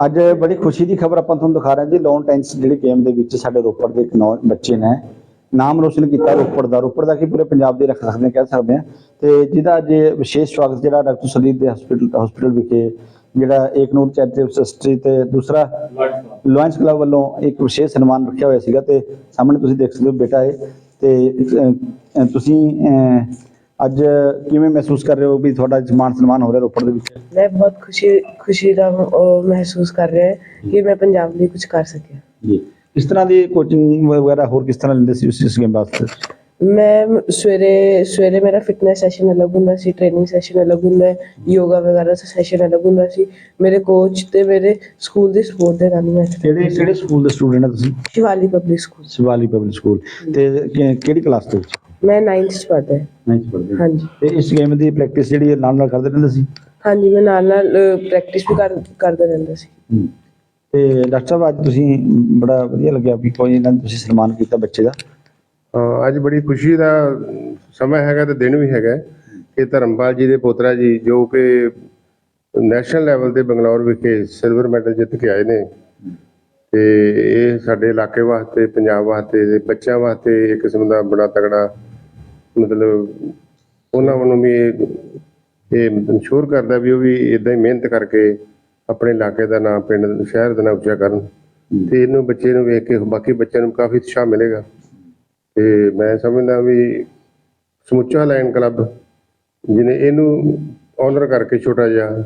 ਅੱਜ ਬੜੀ ਖੁਸ਼ੀ ਦੀ ਖਬਰ ਆਪਾਂ ਤੁਹਾਨੂੰ ਦਿਖਾ ਰਹੇ ਹਾਂ ਜੀ ਲੋਨ ਟੈਂਸ ਜਿਹੜੀ ਗੇਮ ਦੇ ਵਿੱਚ ਸਾਡੇ ਰੋਪੜ ਦੇ ਇੱਕ ਨੌ ਬੱਚੇ ਨੇ। ਨਾਮ ਰੋਸ਼ਨ ਕੀਤਾ ਰੋਪੜ ਦਾ। ਰੋਪੜ ਦਾ ਕੀ ਪੂਰੇ ਪੰਜਾਬ ਦੇ ਰੱਖ ਸਕਦੇ ਕਹਿ ਸਕਦੇ ਹਾਂ। ਤੇ ਜਿਹਦਾ ਅੱਜ ਵਿਸ਼ੇਸ਼ ਸਵਾਗਤ ਜਿਹੜਾ ਡਾਕਟਰ ਸੁਦੀਪ ਦੇ ਹਸਪੀਟਲ ਹਸਪੀਟਲ ਵਿਖੇ ਜਿਹੜਾ ਏਕਨੂਰ ਚੈਰੀਟੇਬਲ ਸੋਸਾਇਟੀ ਤੇ ਦੂਸਰਾ ਲਾਇਨਸ ਕਲੱਬ ਵੱਲੋਂ ਇੱਕ ਵਿਸ਼ੇਸ਼ ਸਨਮਾਨ ਰੱਖਿਆ ਹੋਇਆ ਸੀਗਾ ਤੇ ਸਾਹਮਣੇ ਤੁਸੀਂ ਦੇਖ ਸਕਦੇ ਹੋ ਬੇਟਾ ਹੈ ਤੇ ਤੁਸੀਂ ਅਹ, ਅੱਜ ਕਿਵੇਂ ਮਹਿਸੂਸ ਕਰ ਰਹੇ ਹੋ ਵੀ ਤੁਹਾਡਾ ਸਨਮਾਨ ਸਨਮਾਨ ਹੋ ਰਿਹਾ ਰੋਪੜ ਦੇ ਵਿੱਚ? ਮੈਂ ਬਹੁਤ ਖੁਸ਼ੀ ਖੁਸ਼ੀ ਦਾ ਉਹ ਮਹਿਸੂਸ ਕਰ ਰਿਹਾ ਹਾਂ ਕਿ ਮੈਂ ਪੰਜਾਬ ਲਈ ਕੁਝ ਕਰ ਸਕਿਆ। ਜੀ। ਕਿਸ ਤਰ੍ਹਾਂ ਦੀ ਕੋਚਿੰਗ ਵਗੈਰਾ ਹੋਰ ਕਿਸ ਤਰ੍ਹਾਂ ਲੈਂਦੇ ਸੀ ਉਸ ਇਸ ਗੇਮ ਵਾਸਤੇ? ਮੈਂ ਸਵੇਰੇ ਸਵੇਰੇ ਮੇਰਾ ਫਿਟਨੈਸ ਸੈਸ਼ਨ ਅਲੱਗ ਹੁੰਦਾ ਸੀ ਟ੍ਰੇਨਿੰਗ ਸੈਸ਼ਨ ਅਲੱਗ ਹੁੰਦਾ ਹੈ ਯੋਗਾ ਵਗੈਰਾ ਦਾ ਸੈਸ਼ਨ ਅਲੱਗ ਹੁੰਦਾ ਸੀ। ਮੇਰੇ ਕੋਚ ਤੇ ਮੇਰੇ ਸਕੂਲ ਦੇ ਸਪੋਰਟ ਦੇ ਨਾਲ ਮੈਂ ਕਿਹੜੇ ਕਿਹੜੇ ਸਕੂਲ ਦੇ ਸਟੂਡੈਂਟ ਆ ਤੁਸੀਂ? Shivali public school Shivali public school ਤੇ ਕਿਹੜੀ ਕਲਾਸ ਦੇ ਵਿੱਚ? ਮੈਂ 9th ਚ ਪੜ੍ਹਦਾ ਹਾਂ। ਨਹੀਂ ਪੜ੍ਹਦੇ ਹਾਂਜੀ। ਤੇ ਇਸ ਗੇਮ ਦੀ ਪ੍ਰੈਕਟਿਸ ਜਿਹੜੀ ਹੈ ਨਾਲ ਨਾਲ ਕਰਦੇ ਰਹਿੰਦੇ ਸੀ? ਹਾਂਜੀ ਮੈਂ ਨਾਲ ਨਾਲ ਪ੍ਰੈਕਟਿਸ ਵੀ ਕਰ ਕਰਦਾ ਰਹਿੰਦਾ ਸੀ। ਤੇ ਡਾਕਟਰ ਸਾਹਿਬ ਅੱਜ ਤੁਸੀਂ ਬੜਾ ਵਧੀਆ ਲੱਗਿਆ ਵੀ ਕੋਈ ਇਹਨਾਂ ਨੂੰ ਤੁਸੀਂ ਸਨਮਾਨ ਕੀਤਾ ਬੱਚੇ ਦਾ। ਅਹ ਅੱਜ ਬੜੀ ਖੁਸ਼ੀ ਦਾ ਸਮਾਂ ਹੈਗਾ ਤੇ ਦਿਨ ਵੀ ਹੈਗਾ ਕਿ ਧਰਮਪਾਲ ਜੀ ਦੇ ਪੋਤਰਾ ਜੀ ਜੋ ਕਿ ਨੈਸ਼ਨਲ ਲੈਵਲ ਤੇ ਬੰਗਲੌਰ ਵਿਖੇ ਸਿਲਵਰ ਮੈਡਲ ਜਿੱਤ ਕੇ ਆਏ ਨੇ। ਤੇ ਇਹ ਸਾਡੇ ਇਲਾਕੇ ਵਾਸਤੇ ਪੰਜਾਬ ਵਾਸਤੇ ਤੇ ਬੱਚਿਆਂ ਵਾਸਤੇ ਇੱਕ ਕਿਸਮ ਦਾ ਬੜਾ ਤਗੜਾ ਮਤਲਬ ਉਹਨਾਂ ਵੱਲੋਂ ਵੀ ਇਹ ਇਹ ਇਨਸ਼ੋਰ ਕਰਦਾ ਵੀ ਉਹ ਵੀ ਇਦਾਂ ਹੀ ਮਿਹਨਤ ਕਰਕੇ ਆਪਣੇ ਇਲਾਕੇ ਦਾ ਨਾਮ ਪਿੰਡ ਸ਼ਹਿਰ ਦਾ ਨਾਮ ਉੱਚਾ ਕਰਨ। ਤੇ ਇਹਨੂੰ ਬੱਚੇ ਨੂੰ ਵੇਖ ਕੇ ਬਾਕੀ ਬੱਚਿਆਂ ਨੂੰ ਕਾਫੀ ਉਤਸ਼ਾਹ ਮਿਲੇਗਾ। ਤੇ ਮੈਂ ਸਮਝਦਾ ਵੀ ਸਮੁੱਚਾ ਲਾਇਨ ਕਲੱਬ ਜਿਹਨੇ ਇਹਨੂੰ ਆਨਰ ਕਰਕੇ ਛੋਟਾ ਜਿਹਾ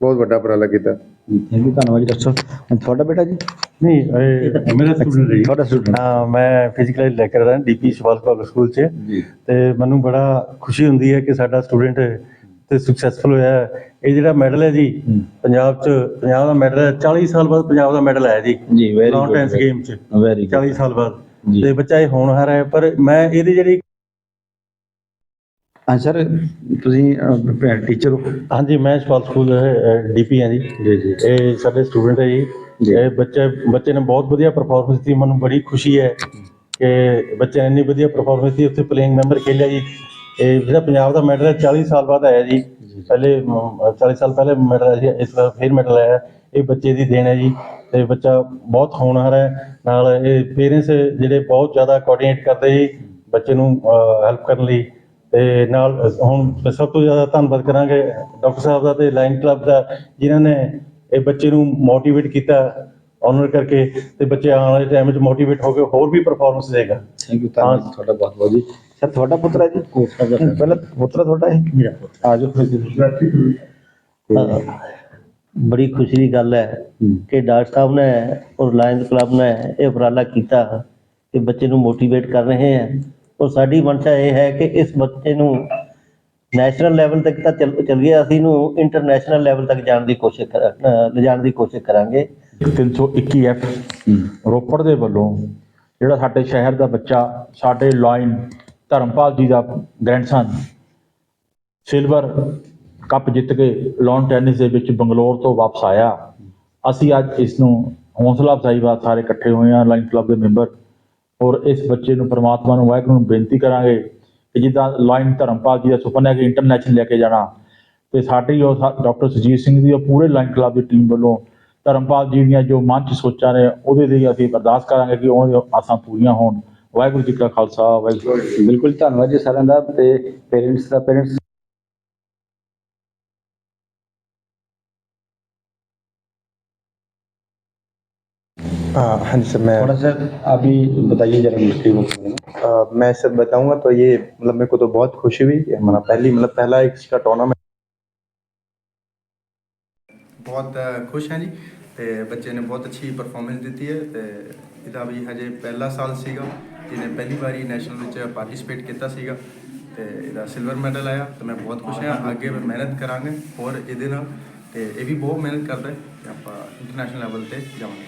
ਬਹੁਤ ਵੱਡਾ ਉਪਰਾਲਾ ਕੀਤਾ। ਥੈਂਕ ਯੂ ਧੰਨਵਾਦ ਜੀ ਡਾਕਟਰ ਤੁਹਾਡਾ ਬੇਟਾ ਜੀ? ਨਹੀਂ ਇਹ ਮੇਰਾ ਸਟੂਡੈਂਟ ਹੈ ਜੀ। ਤੁਹਾਡਾ ਸਟੂਡੈਂਟ ਹਾਂ ਮੈਂ ਫਿਜ਼ੀਕਲ ਲੈਕਚਰਰ ਹਾਂ ਡੀਪੀ ਸ਼ਿਵਾਲ ਪਬਲਿਕ ਸਕੂਲ 'ਚ। ਤੇ ਮੈਨੂੰ ਬੜਾ ਖੁਸ਼ੀ ਹੁੰਦੀ ਹੈ ਕਿ ਸਾਡਾ ਸਟੂਡੈਂਟ ਤੇ ਸਕਸੈਸਫੁਲ ਹੋਇਆ ਹੈ। ਇਹ ਜਿਹੜਾ ਮੈਡਲ ਹੈ ਜੀ ਪੰਜਾਬ 'ਚ ਪੰਜਾਬ ਦਾ ਮੈਡਲ ਹੈ। 40 ਸਾਲ ਬਾਅਦ ਪੰਜਾਬ ਦਾ ਮੈਡਲ ਆਇਆ ਜੀ। ਜੀ ਵੈਰੀ ਲੌਨ ਟੈਂਸ ਗੇਮ 'ਚ। ਵੈਰੀ 40 ਸਾਲ ਬਾਅਦ। ਤੇ ਬੱਚਾ ਇਹ ਹੋਣਹਾਰ ਹੈ ਪਰ ਮੈਂ ਇਹਦੀ ਜਿਹੜੀ ਹਾਂ ਸਰ ਤੁਸੀਂ ਟੀਚਰ ਹੋ। ਹਾਂਜੀ ਮੈਂ ਸ਼ਿਵਾਲ ਸਕੂਲ ਡੀਪੀ ਹਾਂ ਜੀ। ਜੀ ਜੀ। ਇਹ ਸਾਡੇ ਸਟੂਡੈਂਟ ਹੈ ਜੀ। ਇਹ ਬੱਚੇ ਬੱਚੇ ਨੇ ਬਹੁਤ ਵਧੀਆ ਪਰਫਾਰਮੈਂਸ ਦਿੱਤੀ ਮੈਨੂੰ ਬੜੀ ਖੁਸ਼ੀ ਹੈ ਕਿ ਬੱਚੇ ਨੇ ਇੰਨੀ ਵਧੀਆ ਪਰਫਾਰਮੈਂਸ ਦਿੱਤੀ ਉੱਥੇ ਪਲੇਇੰਗ ਮੈਂਬਰ ਖੇਲਿਆ ਜੀ। ਇਹ ਜਿਹੜਾ ਪੰਜਾਬ ਦਾ ਮੈਡਲ ਹੈ 40 ਸਾਲ ਬਾਅਦ ਆਇਆ ਜੀ। ਪਹਿਲੇ ਅਮ, 40 ਸਾਲ ਪਹਿਲੇ ਮੈਡਲ ਆਇਆ ਸੀ ਇਸ ਵਾਰ ਫਿਰ ਮੈਡਲ ਆਇਆ। ਇਹ ਬੱਚੇ ਦੀ ਦੇਣ ਹੈ ਜੀ। ਤੇ ਬੱਚਾ ਬਹੁਤ ਹੋਣਹਾਰ ਹੈ। ਨਾਲ ਇਹ ਪੇਰੈਂਟਸ ਜਿਹੜੇ ਬਹੁਤ ਜ਼ਿਆਦਾ ਕੋਆਰਡੀਨੇਟ ਕਰਦੇ ਜੀ ਬੱਚੇ ਨੂੰ ਹੈਲਪ ਕਰਨ ਲਈ। ਤੇ ਨਾਲ ਹੁਣ ਸਭ ਤੋਂ ਜ਼ਿਆਦਾ ਧੰਨਵਾਦ ਕਰਾਂਗੇ ਡਾਕਟਰ ਸਾਹਿਬ ਦਾ ਤੇ ਲਾਈਨ ਕਲੱਬ ਦਾ ਜਿਨ੍ਹਾਂ ਨੇ ਇਹ ਬੱਚੇ ਨੂੰ ਮੋਟੀਵੇਟ ਕੀਤਾ ਆਨਰ ਕਰਕੇ ਤੇ ਬੱਚੇ ਆਉਣ ਵਾਲੇ ਟਾਈਮ ਵਿੱਚ ਮੋਟੀਵੇਟ ਹੋ ਕੇ ਹੋਰ ਵੀ ਪਰਫਾਰਮੈਂਸ ਦੇਗਾ। ਥੈਂਕ ਯੂ ਧੰਨਵਾਦ ਤੁਹਾਡਾ ਬਹੁਤ ਬਹੁਤ ਜੀ। ਸਰ ਤੁਹਾਡਾ ਪੁੱਤਰ ਹੈ ਜੀ? ਪਹਿਲਾਂ ਪੁੱਤਰ ਤੁਹਾਡਾ ਹੈ ਮੇਰਾ ਆ ਜਾਓ ਫਿਰ ਜੀ। ਬੜੀ ਖੁਸ਼ੀ ਦੀ ਗੱਲ ਹੈ ਹੂੰ। ਕਿ ਡਾਕਟਰ ਸਾਹਿਬ ਨੇ ਔਰ ਲਾਇਨਸ ਕਲੱਬ ਨੇ ਇਹ ਉਪਰਾਲਾ ਕੀਤਾ ਕਿ ਬੱਚੇ ਨੂੰ ਮੋਟੀਵੇਟ ਕਰ ਰਹੇ ਹੈ। ਔਰ ਸਾਡੀ ਮਨਸ਼ਾ ਇਹ ਹੈ ਕਿ ਇਸ ਬੱਚੇ ਨੂੰ ਨੈਸ਼ਨਲ ਲੈਵਲ ਤੱਕ ਤਾਂ ਚੱਲ ਚੱਲ ਗਿਆ। ਅਸੀਂ ਇਹਨੂੰ ਇੰਟਰਨੈਸ਼ਨਲ ਲੈਵਲ ਤੱਕ ਜਾਣ ਦੀ ਕੋਸ਼ਿਸ਼ ਲਿਜਾਣ ਦੀ ਕੋਸ਼ਿਸ਼ ਕਰਾਂਗੇ। 321 ਐਫ ਰੋਪੜ ਦੇ ਵੱਲੋਂ ਜਿਹੜਾ ਸਾਡੇ ਸ਼ਹਿਰ ਦਾ ਬੱਚਾ ਸਾਡੇ ਲਾਇਨ ਧਰਮਪਾਲ ਜੀ ਦਾ ਗ੍ਰੈਂਡਸਨ ਸਿਲਵਰ ਕੱਪ ਜਿੱਤ ਕੇ ਲਾਨ ਟੈਨਿਸ ਦੇ ਵਿੱਚ ਬੰਗਲੌਰ ਤੋਂ ਵਾਪਸ ਆਇਆ। ਅਸੀਂ ਅੱਜ ਇਸ ਨੂੰ ਹੌਸਲਾ ਅਫਜ਼ਾਈ ਵਾਸਤੇ ਸਾਰੇ ਇਕੱਠੇ ਹੋਏ ਹਾਂ ਲਾਇਨ ਕਲੱਬ ਦੇ ਮੈਂਬਰ ਔਰ ਇਸ ਬੱਚੇ ਨੂੰ ਪ੍ਰਮਾਤਮਾ ਨੂੰ ਵਾਹਿਗੁਰੂ ਨੂੰ ਬੇਨਤੀ ਕਰਾਂਗੇ ਕਿ ਜਿੱਦਾਂ ਲਾਇਨ ਧਰਮਪਾਲ ਜੀ ਦਾ ਸੁਪਨਾ ਹੈ ਕਿ ਇੰਟਰਨੈਸ਼ਨਲ ਲੈ ਕੇ ਜਾਣਾ। ਤੇ ਸਾਡੀ ਉਹ ਡਾਕਟਰ ਸੁਜੀਤ ਸਿੰਘ ਦੀ ਉਹ ਪੂਰੇ ਲਾਇਨ ਕਲੱਬ ਦੀ ਟੀਮ ਵੱਲੋਂ ਧਰਮਪਾਲ ਜੀ ਦੀਆਂ ਜੋ ਮਨ ਚ ਸੋਚਾਂ ਨੇ, ਉਹਦੇ ਲਈ ਅਸੀਂ ਅਰਦਾਸ ਕਰਾਂਗੇ ਕਿ ਉਹਨਾਂ ਦੀਆਂ ਆਸਾਂ ਪੂਰੀਆਂ ਹੋਣ। ਵਾਹਿਗੁਰੂ ਜੀ ਕਾ ਖਾਲਸਾ, ਵਾਹਿਗੁਰੂ ਜੀ ਬਿਲਕੁਲ ਧੰਨਵਾਦ ਜੀ ਸਾਰਿਆਂ ਦਾ ਤੇ ਪੇਰੈਂਟਸ ਦਾ ਪੇਰੈਂਟਸ हाँ हाँ जी सर मैं थोड़ा सा अभी बताइए जरा मुश्किल में अ, मैं सर बताऊंगा तो ये मतलब मेरे को तो बहुत खुशी हुई कि हमारा पहली मतलब पहला एक इसका टूर्नामेंट ਬਹੁਤ ਅ, ਖੁਸ਼ ਹਾਂ ਜੀ ਤੇ ਬੱਚੇ ਨੇ ਬਹੁਤ ਅੱਛੀ ਪਰਫਾਰਮੈਂਸ ਦਿੱਤੀ ਹੈ ਤੇ ਇਹਦਾ ਵੀ ਹਜੇ ਪਹਿਲਾ ਸਾਲ ਸੀਗਾ ਇਹਨੇ ਪਹਿਲੀ ਵਾਰੀ ਨੈਸ਼ਨਲ ਵਿੱਚ ਪਾਰਟਿਸਿਪੇਟ ਕੀਤਾ ਸੀਗਾ ਤੇ ਇਹਦਾ ਸਿਲਵਰ ਮੈਡਲ ਆਇਆ ਤੇ ਮੈਂ ਬਹੁਤ ਖੁਸ਼ ਹਾਂ ਅੱਗੇ ਮੈਂ ਮਿਹਨਤ ਕਰਾਂਗੇ ਹੋਰ ਇਹਦੇ ਨਾਲ ਤੇ ਇਹ ਵੀ ਬਹੁਤ ਮਿਹਨਤ ਕਰਦਾ ਹੈ ਕਿ ਆਪਾਂ ਇੰਟਰਨੈਸ਼ਨਲ ਲੈਵਲ ਤੇ ਜਾਵਾਂਗੇ